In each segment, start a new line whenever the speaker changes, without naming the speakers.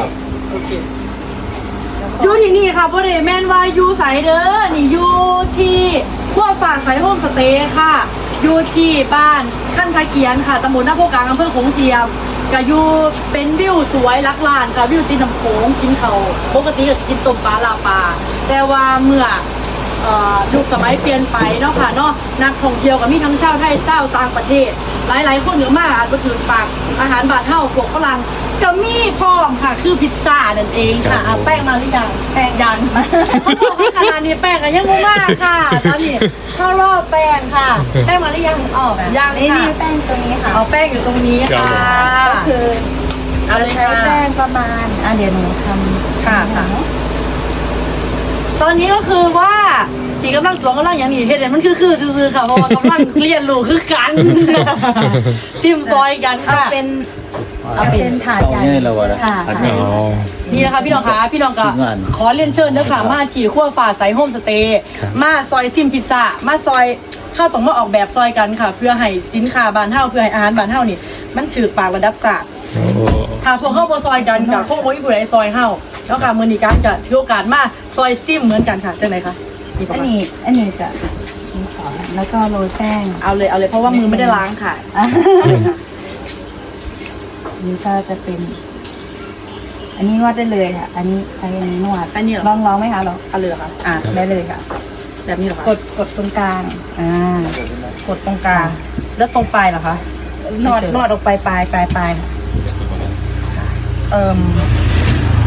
ครับ
โอเคอยู่ที่นี่ค่ะบริแมนว่าอยู่ใสเด้อนี่อยู่ที่ขั้วฝากใสโฮมสเตย์ค่ะ อยู่ที่บ้านขั้นทะเกียนค่ะตำบลหน้าโพกลางอำเภอโขงเจียมก็อยู่เป็นวิวสวยลักลานกับวิวตีน้ำโขงกินเขาวปกติก็จะกินต้มปลาลาปลาแต่ว่าเมื่อเอ่อยุคสมัยเปลี่ยนไปเนาะค่ะเนาะ นักท่องเที่ยวก็มีทั้งชาวไทยชาวต่างประเทศ หลายๆคนเหนือมากอาจจะถือปากอาหารบาดเท่าพวกฝรั่งก็มีพร้อมค่ะคือพิซซ่านั่นเองค่ะอะแป้งมาหรือยังแป้งยันเขาบอกว่าขนาดนี้แป้งก็ยังไม่มากค่ะตอนนี้เข้ารอบแป้งค่ะ แป้งมาหรือยังออกยัง
นี่
ค่ะ
นี่แป้งตัวนี้ค่ะ
เอาแป้งอยู่ตรงนี้ค่ะ
ก็คือ
เอาเลย
ใช้
ค่ะ
แป้งประมาณอะเดี๋ยวหนูทำ
ค่ะค่ะ ตอนนี้ก็คือว่าสีกำลังตัวกำลังอย่างนี้เห็นไหมมันคือคือซื่อๆค่ะเพราะว่ากำลังเรียนรู้คือกันชิมซอยกัน
เอา
ค่ะ
เป็นเอาเป็นถาดใหญ่
เอาเนี่ยเราอะนะ
ค่ะ
ถาดใหญ่
อ๋อ
นี่นะคะพี่น้องคะพี่น้องก็
งาน
ขอเรียนเชิญเด้อค่ะมาที่ขั้วฝ่าใสโฮมสเตย์
ครับ
มาซอยซิมพิซซ่ามาซอยข้าวต้องมาออกแบบซอยกันค่ะ เพื่อให้สินค้าบานเท่าเพื่อให้อาหารบานเท่านี่ มันถือปากระดับศาสตร์
โอ้
ถ้าพวกเข้ามาซอยกันกับพวกบ่มีผู้ใดซอยเฮาแล้วค่ะมื้อนี้กันก็ถือโอกาสมาซอยซิมเหมือนกันค่ะจังไหนคะนี่ป
อั
ระ
น
มาณ
นี้อันนี้จะมีขอแล้วก็โรยแป้ง
เอาเลยเอาเลยเพราะว่ามือไม่ได้ล้างค่ะ
อะนี่ก็จะเป็น อันนี้นวดได้เลยค่ะ อันนี้ใช้อันนี้นวด
อันนี้เหรอ
ลองลองไหมคะลอง
เอาเลยเหรอค่ะ
อะได้เลยค่ะ
แบบนี้เหรอคะ
กดกดตรงกลางอ่ากดตรงกลาง
แล้วตรงปลายเหรอคะ
นวดนวดออกไปปลายปลายปลาย เอิ่ม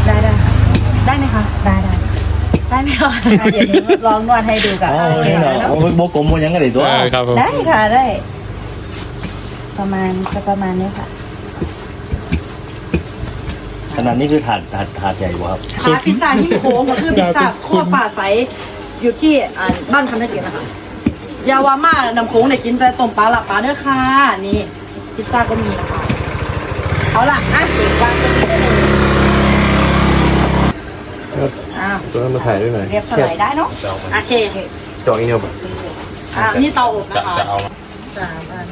ได้ได้ค่ะ
ได้ไหมคะ
ได้ได้
ได้ไหมคะ
อะเดี๋ยวหนูลองนวดให้ดูกับ
อ๋อนี่เหรอโอ้โบกลมโมยังไงเลยตัว
ได้ครับผม
ได้ค่ะได้ ประมาณจะประมาณนี้ค่ะ
ขนาดนี้คือถาดถาดถาดใหญ่กว่าครับ
ขาพิซซ่าที่โค้งก็คือพิซซ่าโคตรฝ่าใสอยู่ที่อ่าบ้านคำนักเกียรตินะคะยาวาม่านำโค้งเนี่ยกินแต่ต้มปลาหลับปลาเด้อค่ะนี่พิซซ่าก็มีนะคะ เอาล่ะอะวางตรงนี้ได้เลยอ้าว
ตัวนั้นมาถ่ายด้วยหน่อย
เรียบเท่าไหร่ได้เนาะ
โอเค
จองอีเมลป่ะ
อ่านี่เตาอบนะคะ
จะเอา
สามอัน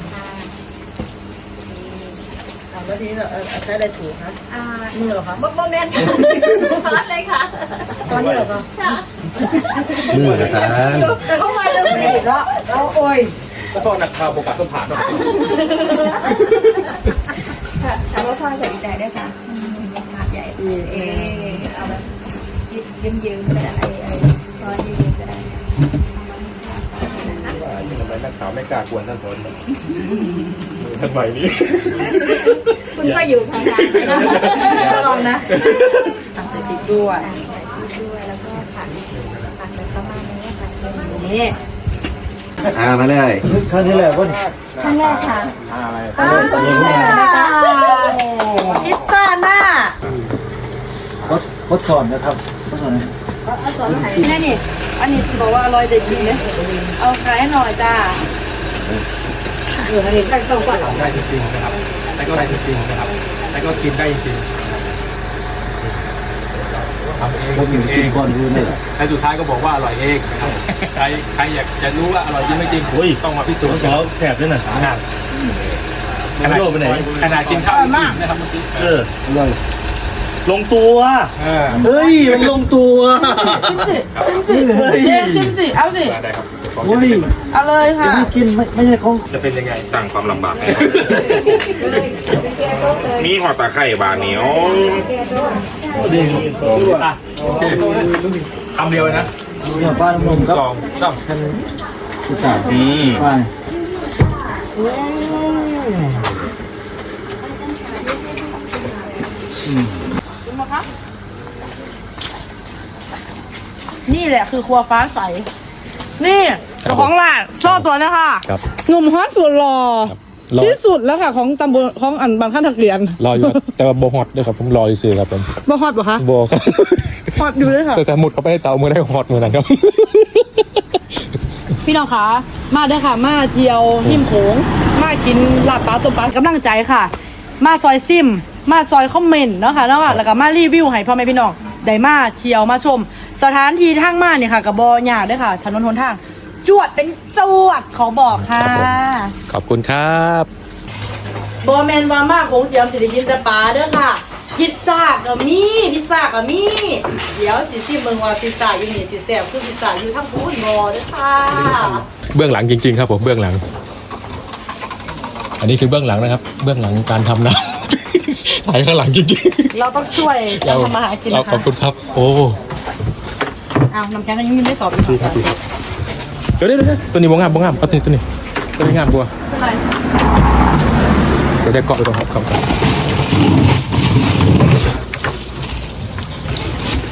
เอาแล้วทีนี้เราเอาใช้อะไรถูคะ
อ่า
มือเหรอคะ
โมเมนต์ช้อนเลยค่ะ
ตอนนี้เหรอคะ
มือกับสาร
แต่เข้ามาแล้วสิแล้วแล้วโอ้ย
แล้วก็นักข่าวโบกัสส้มผ่านป่ะ
ค่ะถามว่าพ่อใส่ใจได้ค่ะถาดใหญ่เออเอาแบบยืมยืมๆก็ได้ไอ้ไอ้ช้อนยืมๆก็ได้
ทำไมนักข่าวไม่กล้ากวนท่านสนท่านใหม่นี้
คุณก็อยู่ทางทางนะลองนะ
ทำใส่พริกด้วย
ด้วยแล้วก็ผักผักแบบประมาณนี้ค่ะ
นี่
อ่ามาเลยครั้งที่แล้วก็
ครั้งแรกค่ะ
อะไร
ป้าคนที่ไหนนะคะ
พิซซ่าหน้า
โคตรสอนนะครับโคตรสอนนะ
นี่นี่อันนี้จะบอกว่าอร่อยเด็ดจริงเลยเอาขายให้หน่อยจ้าเอออันนี้ตั้งต้องก่อนเหรอ
ได้จริงๆนะครับแต่ก็ได้จริงๆนะครับแต่ก็กินได้จริง ทำเอง
ผมอยู่
เอ
กิน
ง
ก่อนรู้เลย
และสุดท้ายก็บอกว่าอร่อยเองนะครับใครใครอยากจะรู้ว่าอร่อยจริงไม่จริงต้องมาพิสูจน์
สาวแสบด้วยนะ
ขนาด
ขนาดไปไหน
ขนาดกินข้าวมากนะครับเมื่อกี้
เอออร่อย ลงตัว
เออ
เฮ้ยมันลงตัว
ชิมสิชิมสิเจ๊ชิมสิ เอาสิ
ได้ครับ
โอ้ย
เอาเลยค่ะ
ไม่กินไม่ไม่ใช่ของ
จะเป็นยังไง
สร้างความลำบากให้มีหอดตาไข่บานเหนียว
เด้ง
อะโอเคคำเดียวเลยนะ
เนี่ยป้าน้ำนมครับ
สองสาม
สุสาน
อืม
ไป
นี่แหละคือครัวฟ้าใส นี่เจ้าของร้านชอบตัวนะคะ
ครับ
หนุ่มฮอตสุดหล่อ
รอ
ที่สุดแล้วค่ะ ของตำบลของอันบางขั้นถักเรียน
รออยู่ครับ แต่ว่าโบฮอตด้วยครับผมรออยู่ซื้อครับผม
บ่ฮอตปะคะ
โบครับ
ฮอตอยู่เลยค่ะ
แต่แต่หมุดเขาไปให้เตามือได้ฮอตมือนั้นครับ
พี่น้องคะมาเด้อค่ะ มาเจียวหิมโขงมากินลาบปลาต้มปลากำลังใจค่ะ มาซอยซิม มาซอยคอมเมนต์เนาะค่ะเนาะแล้วก็มารีวิวให้พ่อแม่พี่น้องได้มาเที่ยวมาชม สถานที่ทางมาเนี่ยค่ะกับบอยากเด้อค่ะ ถนนหนทาง จวดเป็นจวดขอบอกค่ะ
ขอบคุณครับ
บอแมนว่ามาโขงเจียมสิได้กินแต่ปลาเด้อค่ะพิซซ่าก็มีพิซซ่าก็มีเดี๋ยวสิซิเมืองว่าพิซซ่าอยู่นี่สิแซ่บคือพิซซ่าอยู่ทั้งพูนบอเด้อค่ะ
เบื้องหลังจริงๆครับผมเบื้องหลัง อันนี้คือเบื้องหลังนะครับ เบื้องหลังการทำน้ำถ่ายข้างหลังจริง
เราต้องช่วย
ๆ
การทำมาหากิน
เรา
นะ
ขอบ
คะ
คุณครับ โอ้
อ้าวน้ำแข็งก็ยังไม่ได้สอบอีก
ดีครับดีครับเดี๋ยวเดี๋ยวเดี๋ยวตัวนี้บ่งามบ่งามเอาตัวนี้ตัวนี้ตัวนี้งามกว่า
เป็นไร
เดี๋ยวได้เกาะไปตรงครับครับครับ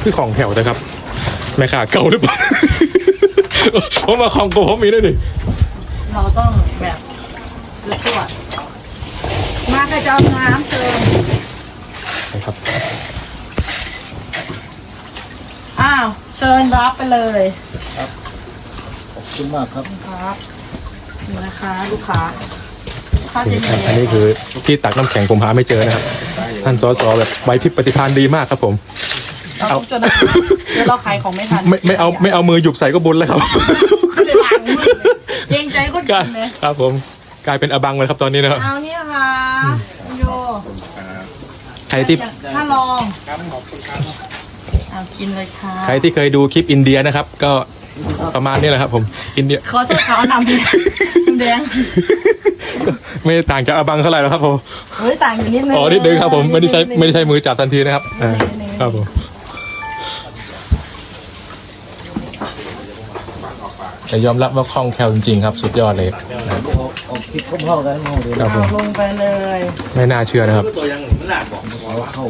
คือของแถวนะครับ แม่ค้าเก่าหรือเปล่า ผมมาของโกผมมีด้วยดิ
เราต้องแบบเลือดตัว มาค่ะจะเอาน้ำเชิญ
นะครับ
อ้าวเชิญรับไปเลย
ขอบคุณมากครับ
ครับนี่นะคะ ลูกค้าลูกค้าจะ
อัน
มี
อันนี้คือที่ตักน้ำแข็งผมหาไม่เจอนะครับ ท่านสสแบบใบพริบปฏิภาณดีมากครับผม
เราต้องจดนะคะเดี๋ยวเราขายของไม่ทัน
ไม่ไม่เอาไม่เอามือหยุบใส่ก็บุญแล้วครับ
ไม่ได้ล้างมือเลยเกรงใจคน
กลาย
กินเลย
ครับผม กลายเป็นอบังเลยครับตอนนี้นะครับ
เอานี่นะคะโย
ใครที่
ถ้าลองเอากินเลยค่ะ
ใครที่เคยดูคลิปอินเดียนะครับ ก็ประมาณนี้แหละครับผม อินเดีย
ขอโทษเขานำดีน้ำแดง
ไม่ต่างจากอบังเท่าไหร่แล้วครับผม
เฮ้ยต่างอยู่นิดนึง
อ๋อนิดนึงครับผมไม่ได้ใช้ไม่ได้ใช้มือจับทันทีนะครับอ่าครับผม แต่ยอมรับว่าคล่องแคล่วจริงๆครับ สุดยอดเลย
เอาเอาคลิปเข้าๆกันเอาเดี๋ยว
ครับผม
เอาลงไปเลย
ไม่น่าเชื่อนะครับ
เอาเข้า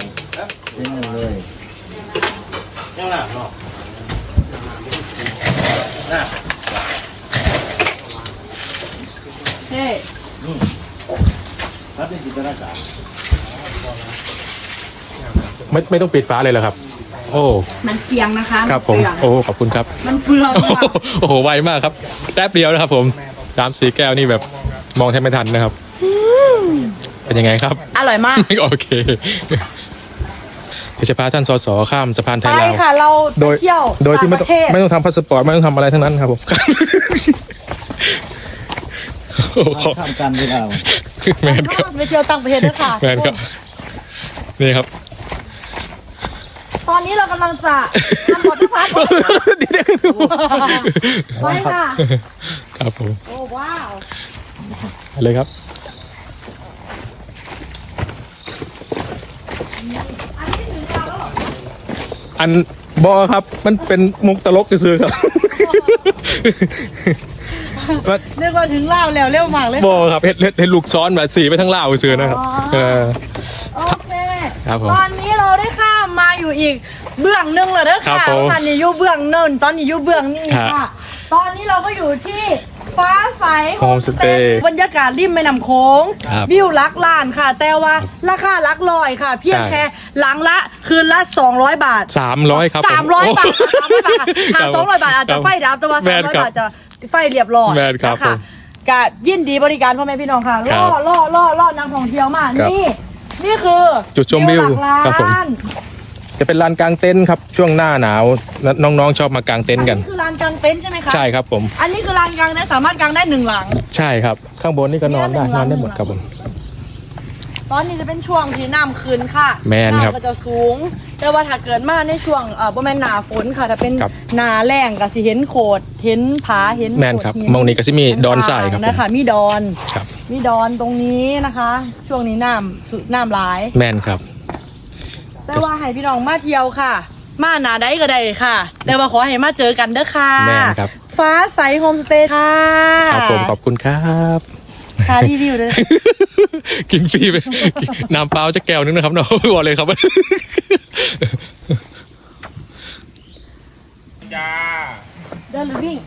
เส้นนั่นเลย
เฮ้
ครับเป็นจินตนาการ
ไม่ไม่ต้องปิดฟ้าเลยเหรอครับ โอ้
มันเปียงนะคะ
ครับผม
นเปียง
โอ้ ขอบคุณครับ
มันเปลือง
โอ้โห
ค่ะ
โอ้โห ไวมากครับ แป๊บเดียวนะครับผมสามสี่แก้วนี่แบบมองแทบไม่ทันนะครับ เป็นยังไงครับ
อร่อยมาก
โอเคเดี๋ยวจะพาท่านสสข้ามสะพานไท
ไป
ยลาว
ค่ะ เรา
โดย
ไปเที่ยว
โดยที่ไม่
ต่าง
ต้อง
ประเทศ
ไม่ต้องทำพาสปอร์ตไม่ต้องทำอะไรทั้งนั้นครับผมโอ้โห
ข้ามกันเวลา
แมนครับ
ไปเที่ยวต่างประเทศด้วยค่ะ
แมนครับ นี่ครับ
ตอนนี้เรากำลังจะทำบทพัฒน์ไปค่ะ
ครับผม
โอ้ว้าว
อะไรครับ อันบอครับ มันเป็นมุกตลกซื่อๆครับมัน
นึกว่าถึงเล่าวแล้วเร็วมากเลย
บอครับเห็ดเห็ดเห็ดลูกซ้อนแบบสีไปทั้งล่าวซื่อๆนะครับ
อ๋อ
เออ
โอเค
ครับผม
ตอนนี้เราได้ข้ามมา อยู่อีกเบื้องหนึงเลยเด้อ
ครั
ค่ะ
บผม
ตอนนี้อยู่เบื้องเนินตอนนี้อยู่เบื้องนี่
ฮะ
ค่ะตอนนี้เราก็อยู่ที่ฟ้าใส
โฮมสเตย์
บรรยากาศริมแม่น้ำโค้ง
ครับ
วิวลักล้านค่ะ แต่ว่าราคาลักลอยค่ะ เพียง
ใช่
แค่หลังละคืนละ 200 บาท
สามร้อยครับผ
สามร้อยบาทสามร้อยบาทหา
คบ
สองร้อยบาทอาจจะไฟดับแต่ว่า
แม
สาม
น
ร้อย
ครับ
บาทจะไฟเรียบร้อย
แม่นครับ
นะ
ผ
คะ
ม
กะยินดีบริการพ่อแม่พี่น้องค่ะ
ครั
ล่อบล่อล่อล่อนักท่องเที่ยวมาก
ครับ
นี่ นี่คือ
จุดชมวิว
หลัก
ครับผม
ล้าน
จะเป็นลานกลางเต็นท์ครับช่วงหน้าหนาวแล้วน้องๆชอบมากางเต็นท์กัน
อัคือลานกลางเต็นท์ใช่ไหมคะ
ใช่ครับผม
อันนี้คือลานกลางเต็นท์สามารถกางได้หนึ่งหลัง
ใช่ครับ ข้างบนนี่ก็นอนได้
เนี่ยหนึ่ง
นอนได้หมด
หลัง
ครับผม
ตอนนี้จะเป็นช่วงที่น้ำขึ้นค่ะ
แม่นครับำ
ก็จะสูง แต่ว่าถ้าเกิดมาในช่วงเอ่อประมาณหนาฝนค่ะถ้าเป็น
ครับ
หนาแรงก็สิเห็นโขดเห็นผาเห็น
แม่นครับ
โขดหิ
มองนี้ก็สิมีดอนทรายครับผม
นะคะมีดอน
ครับ
มีดอนตรงนี้นะคะ ช่วงนี้น้ำสุน้ำหลาย
แม่นครับ
แต่ว่าให้พี่น้องมาเที่ยวค่ะ มาหนาได้ก็ได้ค่ะ แต่ว่าขอให้มาเจอกันเด้อค่ะ
แม่นครับ
ฟ้าใสโฮมสเตย์ค่ะ
ครับผมขอบคุณครับ
ค่ารีวิวเด้อ
กินฟรีไปน้ำเปล่าจะแก้วนึงนะครับเนาะบอกเลยครับจ้า
เดินหรือวิ่ง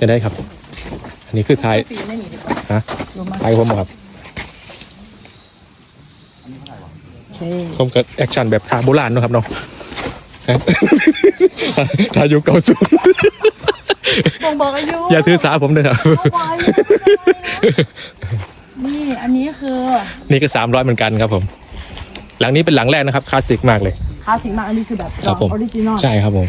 จะได้ครับ อันนี้คือทาย
สีไม่หนีดีกว่า
ฮะ
ลงมา
ทายผมเหรอครับ
โอเค
ผมก็แอคชั่นแบบทางโบราณเนอะครับเนาะฮะทายุคเก่าสูง
บ่งบอกอายุ
อย่าถือสาผมเลยครับ
เอาไว้นี่อันนี้คือ
นี่ก็สามร้อยเหมือนกันครับผม หลังนี้เป็นหลังแรกนะครับคลาสสิกมากเลย
ค ลาสสิกมากอันนี้คือแบบ
ครับผม
ออริจินอล
ใช่ครับผม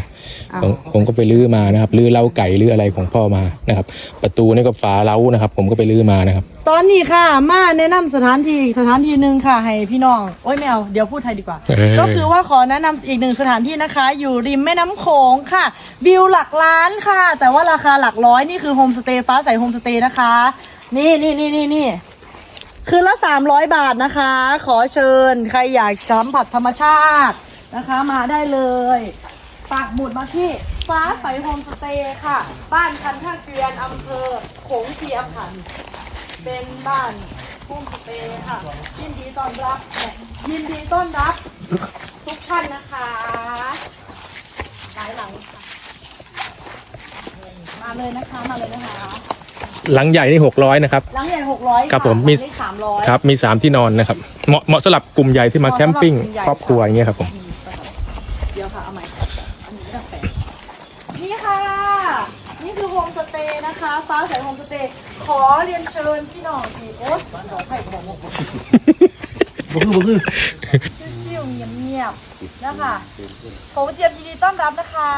อ่า
ผมผมก็ไปลื้อมานะครับลื้อเล้าไก่ลื้ออะไรของพ่อมานะครับ ประตูนี่ก็ฝาเล้านะครับ ผมก็ไปลื้อมานะครับ
ตอนนี้ค่ะ มาแนะนำสถานที่อีกสถานที่หนึ่งค่ะ ให้พี่น้อง โอ้ยไม่เอาเดี๋ยวพูดไทยดีกว่า
เออ
ก็คือว่าขอแนะนำอีกหนึ่งสถานที่นะคะ อยู่ริมแม่น้ำโขงค่ะ วิวหลักล้านค่ะ แต่ว่าราคาหลักร้อยนี่คือโฮมสเตย์ฟ้าใสโฮมสเตย์นะคะ นี่นี่นี่นี่นี่ คืนละ 300 บาทนะคะ ขอเชิญ ใครอยากสัมผัสธรรมชาติ นะคะมาได้เลยปักหมุดมาที่ฟ้าใสโฮมสเตย์ค่ะ บ้านคันท่าเกวียนอำเภอโขงเจียมค่ะเป็นบ้านพุ่มสเตย์ค่ะ ยินดีต้อนรับยินดีต้อนรับ ทุกท่านนะคะหลายหลังค่ะมาเลยนะคะมาเลยนะคะ
หลังใหญ่นี่หกร้อยนะครับ
หลังใหญ่หกร้อย
ครับผมมี
สามร้อย
ครับมีสามที่นอนนะครับ เหมาะเหมาะสำหรับกลุ่มใหญ่ที่มา
เหมาะ
แคมปิ้ง
สำหรับกลุ่มใหญ่
ครอบครัวอย่างเงี้ยครับผม
เดี๋ยวค่ะเอาใหม่อันนี้ไม่ต้องแปะนี่ค่ะ นี่คือโฮมสเตย์ นะคะฟ้าใสโฮมสเตย์ขอเรียนเชิญพี่น้องที่โอ๊ตขอไข่กรบอก
บุคือบุคือ
ชิวๆเงียบๆนะคะผมเจียมยินดีต้อนรับนะคะ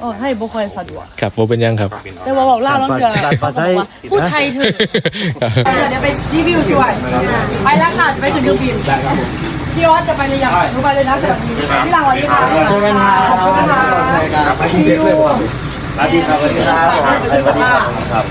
โอ้ให้บุคอยสะดวก
ครับโมเป็นยังครับ
แต่ว่าบอกเล่าแล้วเดี๋ยวพูดไทยเถอะเดี๋ยวไปรีวิวช่วยไปแล้วค่ะ ไปถึงเครื่องบิน พี่ออสจะไปเลยยังหนูไปเลยนะสวัสดีพี่หลังสวัสดีค่ะขอบคุณค่ะขอบคุณค่ะ
ไปกรุงเทพเลยครับสวัสดีครับสวัสดีครับสวัสดีครับครับ